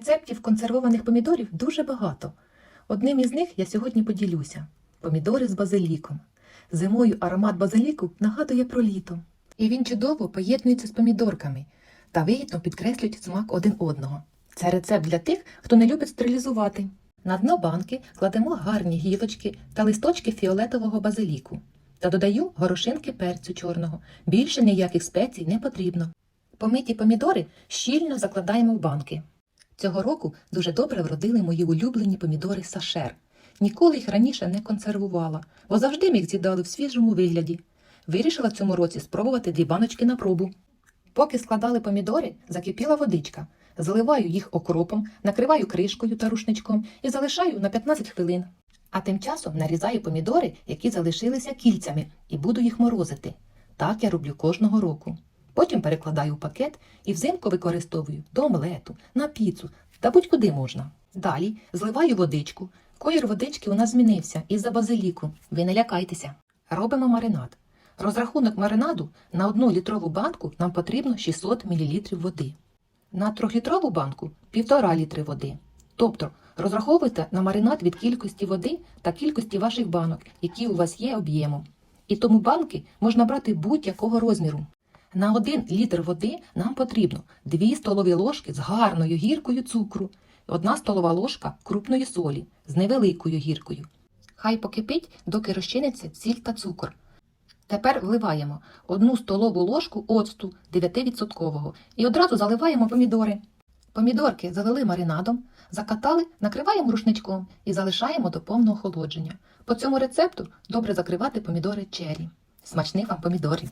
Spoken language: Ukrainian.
Рецептів консервованих помідорів дуже багато. Одним із них я сьогодні поділюся: помідори з базиліком. Зимою аромат базиліку нагадує про літо. І він чудово поєднується з помідорками та вигідно підкреслюють смак один одного. Це рецепт для тих, хто не любить стерилізувати. На дно банки кладемо гарні гілочки та листочки фіолетового базиліку та додаю горошинки перцю чорного. Більше ніяких спецій не потрібно. Помиті помідори щільно закладаємо в банки. Цього року дуже добре вродили мої улюблені помідори сашер. Ніколи їх раніше не консервувала, бо завжди їх з'їдали в свіжому вигляді. Вирішила цьому році спробувати дві баночки на пробу. Поки складали помідори, закипіла водичка. Заливаю їх окропом, накриваю кришкою та рушничком і залишаю на 15 хвилин. А тим часом нарізаю помідори, які залишилися кільцями, і буду їх морозити. Так я роблю кожного року. Потім перекладаю в пакет і взимку використовую до омлету, на піцу та будь-куди можна. Далі зливаю водичку. Колір водички у нас змінився із-за базиліку. Ви не лякайтеся. Робимо маринад. Розрахунок маринаду на одну літрову банку нам потрібно 600 мл води. На трьохлітрову банку 1,5 літри води. Тобто розраховуйте на маринад від кількості води та кількості ваших банок, які у вас є об'ємом. І тому банки можна брати будь-якого розміру. На 1 літр води нам потрібно 2 столові ложки з гарною гіркою цукру, 1 столова ложка крупної солі з невеликою гіркою. Хай покипить, доки розчиниться сіль та цукор. Тепер вливаємо 1 столову ложку оцту 9% і одразу заливаємо помідори. Помідорки залили маринадом, закатали, накриваємо рушничком і залишаємо до повного охолодження. По цьому рецепту добре закривати помідори чері. Смачних вам помідорів!